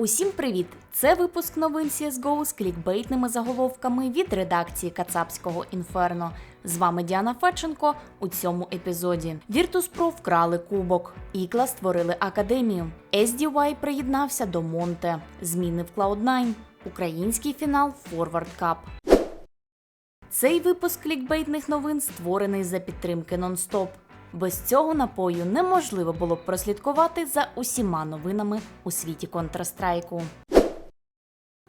Усім привіт! Це випуск новин CSGO з клікбейтними заголовками від редакції Кацапського інферно. З вами Діана Федченко у цьому епізоді. Virtus.pro вкрали кубок. Ікла створили академію. SDY приєднався до Монте. Зміни в Cloud9. Український фінал Forward Cup. Цей випуск клікбейтних новин створений за підтримки нон-стоп. Без цього напою неможливо було б прослідкувати за усіма новинами у світі Контрастрайку.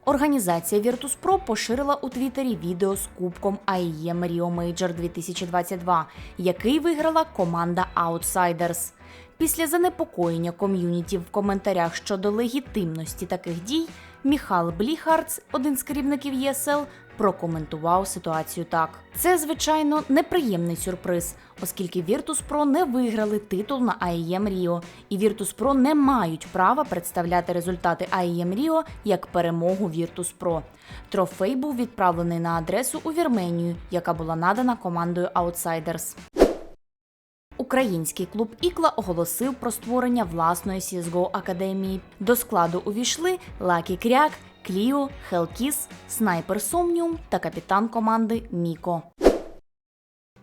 Організація Virtus.pro поширила у Твіттері відео з кубком AEM Rio Major 2022, який виграла команда Outsiders. Після занепокоєння ком'юніті в коментарях щодо легітимності таких дій, Міхал Бліхардс, один з керівників ЄСЛ, прокоментував ситуацію так: це, звичайно, неприємний сюрприз, оскільки Virtus.pro не виграли титул на AEM Rio, і Virtus.pro не мають права представляти результати AEM Rio як перемогу Virtus.pro. Трофей був відправлений на адресу у Вірменію, яка була надана командою Outsiders. Український клуб Ікла оголосив про створення власної CSGO академії. До складу увійшли Лакі Кряк, Кліо, Хелкіс, Снайпер Сомніум та капітан команди Міко.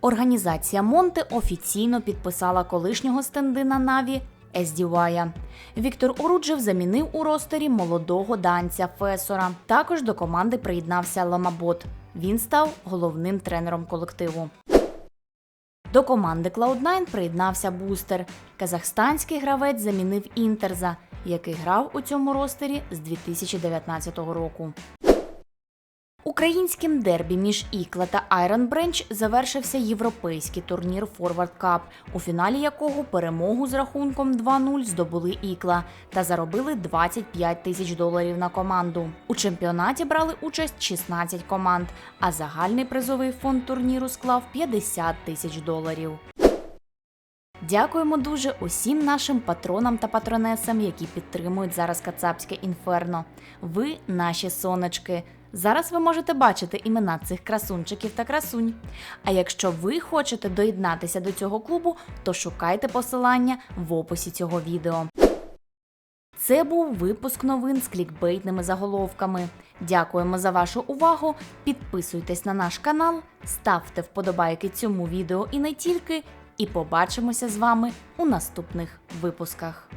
Організація Монте офіційно підписала колишнього стендина Наві SDY. Віктор Оруджев замінив у ростері молодого данця Фесора. Також до команди приєднався Ламабот. Він став головним тренером колективу. До команди Cloud9 приєднався бустер. Казахстанський гравець замінив Інтерза, який грав у цьому ростері з 2019 року. Українським дербі між Ікла та Iron Branch завершився європейський турнір Forward Cup, у фіналі якого перемогу з рахунком 2-0 здобули Ікла та заробили 25 тисяч доларів на команду. У чемпіонаті брали участь 16 команд, а загальний призовий фонд турніру склав 50 тисяч доларів. Дякуємо дуже усім нашим патронам та патронесам, які підтримують зараз Кацапське інферно. Ви наші сонечки. Зараз ви можете бачити імена цих красунчиків та красунь. А якщо ви хочете доєднатися до цього клубу, то шукайте посилання в описі цього відео. Це був випуск новин з клікбейтними заголовками. Дякуємо за вашу увагу. Підписуйтесь на наш канал, ставте вподобайки цьому відео і не тільки. І побачимося з вами у наступних випусках.